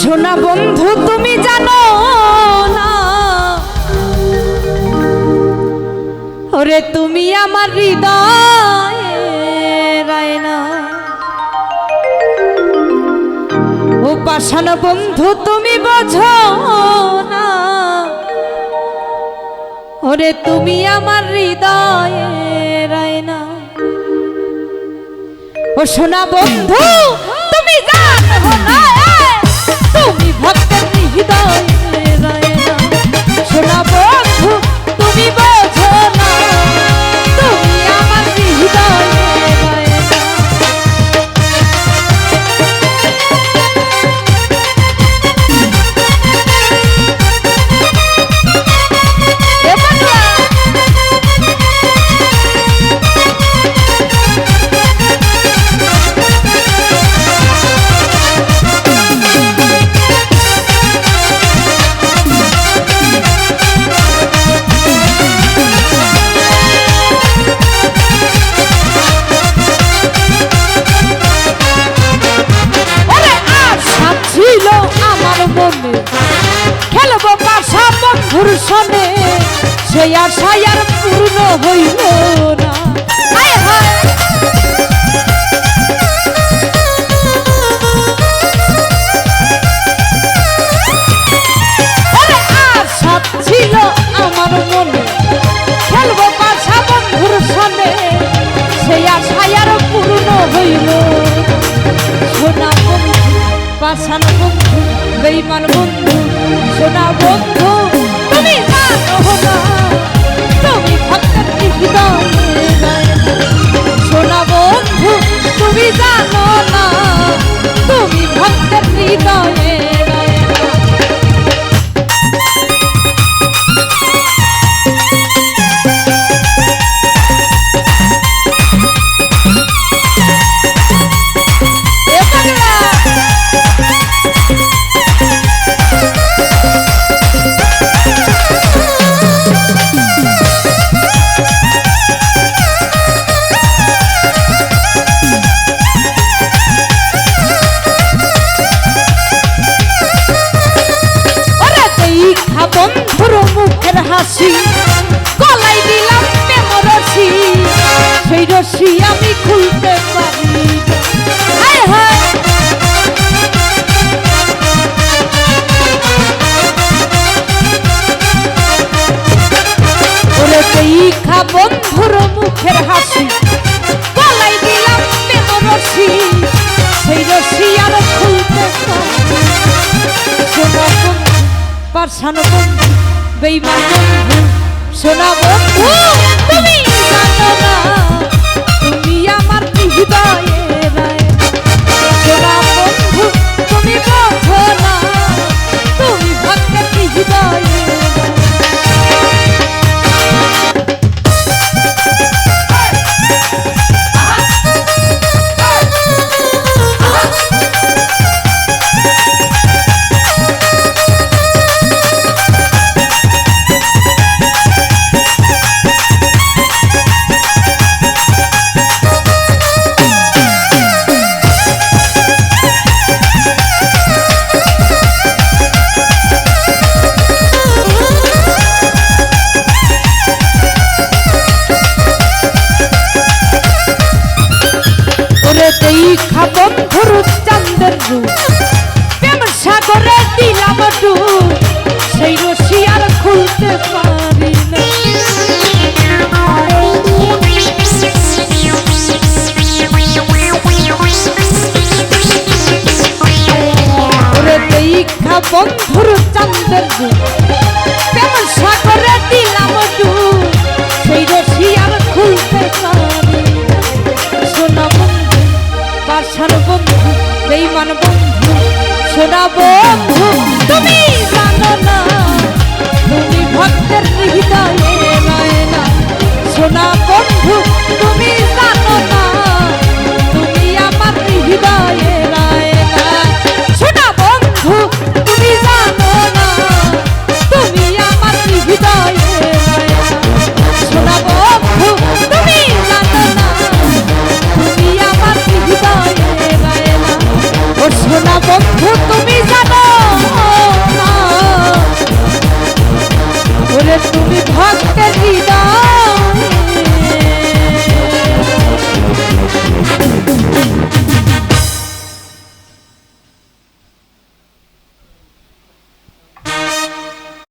সোনা বন্ধু, তুমি জানো না। ওরে, তুমি আমার হৃদয় ও পাশান বন্ধু, তুমি বোঝো না। ওরে, তুমি আমার হৃদয় না ও সোনা বন্ধু, তুমি জানো না। তুমি ভক্তের হৃদয় সেই আশাই আর পূর্ণ হইল না। ছিল আমার মনে। খেলব পাশা বন্ধুর সনে সেই আশাই আর পূর্ণ হইল সোনা বন্ধু পাশান বন্ধু বেইমান বন্ধু সোনা বন্ধু তুমি তুমি ভক্তের হৃদয়ে হাসি গলাই দিলাম প্রেম রশি সেই রশি আমি খুলতে পারি। হায় হায় ওরে বন্ধুর মুখের হাসি গলাই দিলাম প্রেম রশি সেই রশি আর খুলতে পারি পারছান বন্ধু বেইমান বন্ধু দেখা বন্ধুর চান্দের রূপ। প্রেম সাগরে দিলাম ডুব। সেই রশি খুলতে পারি না। বন্ধুর চান্দের রূপ। বেইমান বন্ধু, সোনা বন্ধু, তুমি জানো না, তুমি ভক্তের হৃদয়ে সোনা বন্ধু, তুমি জানো না